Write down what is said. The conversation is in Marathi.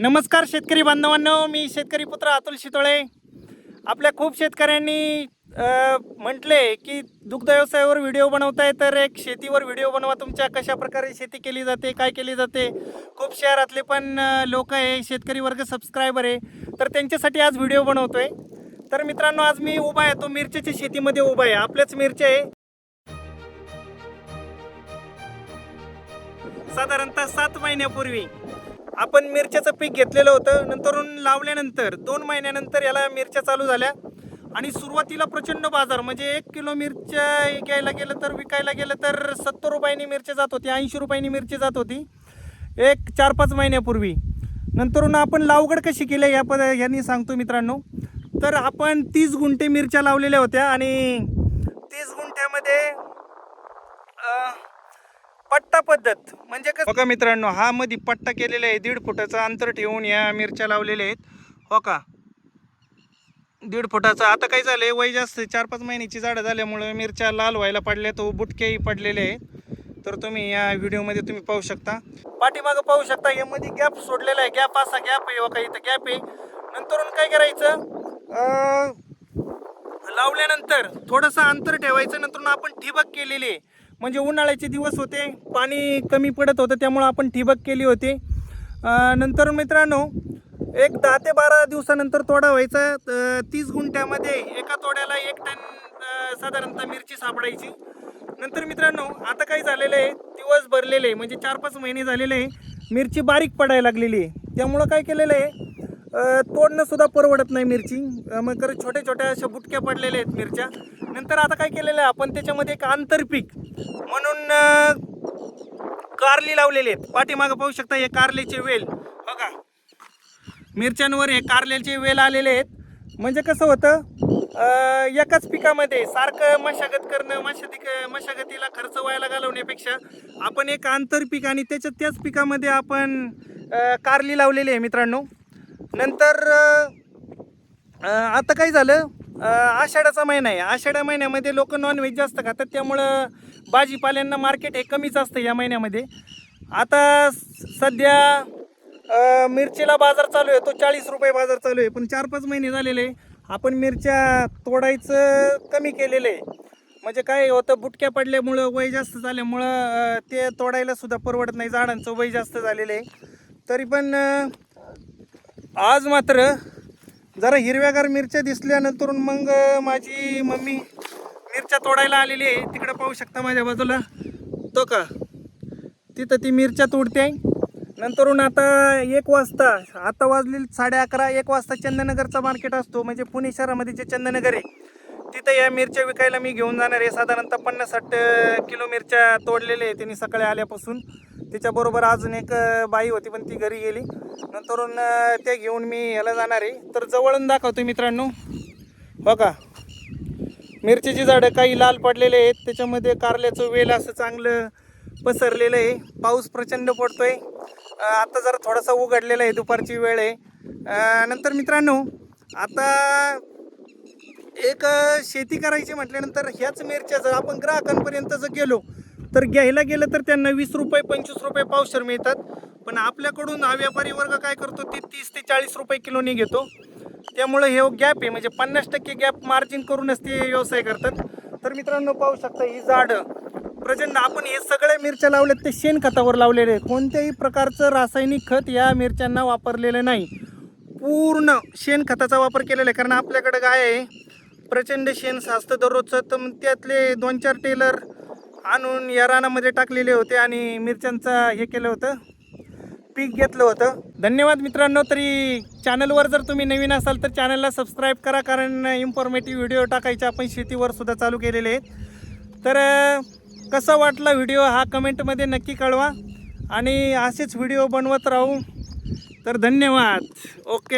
नमस्कार शेतकरी बांधवांनो मी शेतकरी पुत्र अतुल शितोळे. आपल्या खूप शेतकऱ्यांनी म्हटले की दुग्ध व्यवसायावर व्हिडिओ बनवताय तर एक शेतीवर व्हिडिओ बनवा. तुमच्या कशा प्रकारे शेती केली जाते काय केली जाते? खूप शहरातले पण लोक आहे शेतकरी वर्ग सबस्क्रायबर आहे. तर त्यांच्यासाठी आज व्हिडिओ बनवतोय. तर मित्रांनो आज मी उभा आहे. तो मिरच्याच्या शेतीमध्ये उभा आहे. आपल्याच मिरच्या आहे. साधारणतः सात महिन्यापूर्वी आपण मिरच्याचं पीक घेतलेलं होतं. नंतरून लावल्यानंतर दोन महिन्यानंतर याला मिरच्या चालू झाल्या. आणि सुरुवातीला प्रचंड बाजार म्हणजे एक किलो मिरच्या घ्यायला गेलं तर विकायला गेलं तर सत्तर रुपयांनी मिरच्या जात होती ऐंशी रुपयांनी मिरची जात होती. एक चार पाच महिन्यापूर्वी. नंतरून आपण लावगड कशी केली या पद यांनी सांगतो मित्रांनो. तर आपण तीस गुंठे मिरच्या लावलेल्या होत्या आणि तीस गुंठ्यामध्ये पट्टा पद्धत. म्हणजे बघा हो मित्रांनो हा मध्ये पट्टा केलेला आहे दीड फुटाचं अंतर ठेवून या मिरच्या लावलेल्या आहेत. हो का? दीड फुटाचं. आता काय झालंय वय जास्त आहे, चार पाच महिन्याची झाडं झाल्यामुळे मिरच्या लाल व्हायला पडल्या तो बुटकेही पडलेले आहेत. तर तुम्ही या व्हिडिओमध्ये तुम्ही पाहू शकता. पाठीमागं पाहू शकता यामध्ये गॅप सोडलेला आहे. गॅप असा गॅप आहे हो बघा इथं गॅप आहे. नंतरून काय करायचं? लावल्यानंतर थोडंसं अंतर ठेवायचं नंतर आपण ठिबक केलेली आहे. म्हणजे उन्हाळ्याचे दिवस होते पाणी कमी पडत होतं त्यामुळं आपण ठिबक केली होती. नंतर मित्रांनो एक दहा ते बारा दिवसानंतर तोडा व्हायचा. तीस गुंठ्यामध्ये एका तोड्याला एक टन साधारणतः मिरची सापडायची. नंतर मित्रांनो आता काय झालेलं आहे दिवस भरलेले आहे म्हणजे चार पाच महिने झालेले आहे मिरची बारीक पडायला लागलेली आहे. त्यामुळं काय केलेलं आहे तोडणंसुद्धा परवडत नाही मिरची. मग छोट्या छोट्या अशा बुटक्या पडलेल्या आहेत मिरच्या. नंतर आता काय केलेलं आहे आपण त्याच्यामध्ये एक आंतरपीक म्हणून कारली लावलेली आहेत. पाठीमागं पाहू शकता हे कारल्याचे वेल. बघा. मिरच्यांवर हे कारल्याचे वेल आलेले आहेत. म्हणजे कसं होतं एकाच पिकामध्ये सारखं मशागत करणं मशादी मशागतीला खर्च व्हायला घालवण्यापेक्षा आपण एक आंतरपीक आणि त्याच्या त्याच पिकामध्ये आपण कारली लावलेली आहे मित्रांनो. नंतर आता काय झालं? आषाढाचा महिना आहे. आषाढा महिन्यामध्ये लोक नॉनव्हेज जास्त खातात त्यामुळं भाजीपाल्यांना मार्केट हे कमीच असतं या महिन्यामध्ये. आता सध्या मिरचीला बाजार चालू आहे. तो चाळीस रुपये बाजार चालू आहे. पण चार पाच महिने झालेले आपण मिरच्या तोडायचं कमी केलेलं आहे. म्हणजे काय होतं बुटक्या पडल्यामुळं वय जास्त झाल्यामुळं ते तोडायला सुद्धा परवडत नाही. झाडांचं वय जास्त झालेलं आहे. तरी पण आज मात्र जरा हिरव्यागार मिरच्या दिसल्यानंतर मग माझी मम्मी मिरच्या तोडायला आलेली आहे. तिकडं पाहू शकता माझ्या बाजूला. तो का? तिथं ती मिरच्या तोडते आहे. नंतरून आता एक वाजता आता वाजले साडे अकरा एक वाजता चंदनगरचा मार्केट असतो. म्हणजे पुणे शहरामध्ये जे चंदनगर आहे तिथं या मिरच्या विकायला मी घेऊन जाणार आहे. साधारणतः पन्नास साठ किलो मिरच्या तोडलेल्या आहे. त्यांनी सकाळी आल्यापासून. तिच्याबरोबर अजून एक बाई होती पण ती घरी गेली. नंतरून ते घेऊन मी ह्याला जाणार आहे. तर जवळून दाखवतो मित्रांनो. बघा. मिरचीची झाडं काही लाल पडलेले आहेत. त्याच्यामध्ये कारल्याचं वेल असं चांगलं पसरलेलं आहे. पाऊस प्रचंड पडतोय. आता जरा थोडासा उघडलेला आहे. दुपारची वेळ आहे. नंतर मित्रांनो आता एक शेती करायची म्हटल्यानंतर ह्याच मिरच्या जर आपण ग्राहकांपर्यंत जर गेलो तर घ्यायला गेलं तर त्यांना वीस रुपये पंचवीस रुपये पावशर मिळतात. पण आपल्याकडून हा व्यापारी वर्ग काय करतो ते तीस ते चाळीस रुपये किलोनी घेतो. त्यामुळे हे गॅप आहे म्हणजे पन्नास टक्के गॅप मार्जिन करूनच ते व्यवसाय करतात. तर मित्रांनो पाहू शकता ही झाडं. प्रचंड आपण हे सगळ्या मिरच्या लावल्यात ते शेणखतावर लावलेले आहे कोणत्याही प्रकारचं रासायनिक खत या मिरच्यांना वापरलेलं नाही. पूर्ण शेणखताचा वापर केलेला आहे कारण आपल्याकडं काय आहे प्रचंड शेण साचतं दररोजचं. तर मग त्यातले दोन चार टेलर आणून या रानामध्ये टाकलेले होते आणि मिरच्यांचा हे केलं होतं. पीक घेतलं होतं. धन्यवाद मित्रांनो तरी चॅनलवर जर तुम्ही नवीन असाल तर चॅनलला सबस्क्राईब करा कारण इन्फॉर्मेटिव्ह व्हिडिओ टाकायचे आपण शेतीवर सुद्धा चालू केलेले आहेत. तर कसा वाटला व्हिडिओ हा कमेंटमध्ये नक्की कळवा. आणि असेच व्हिडिओ बनवत राहू. तर धन्यवाद. ओके.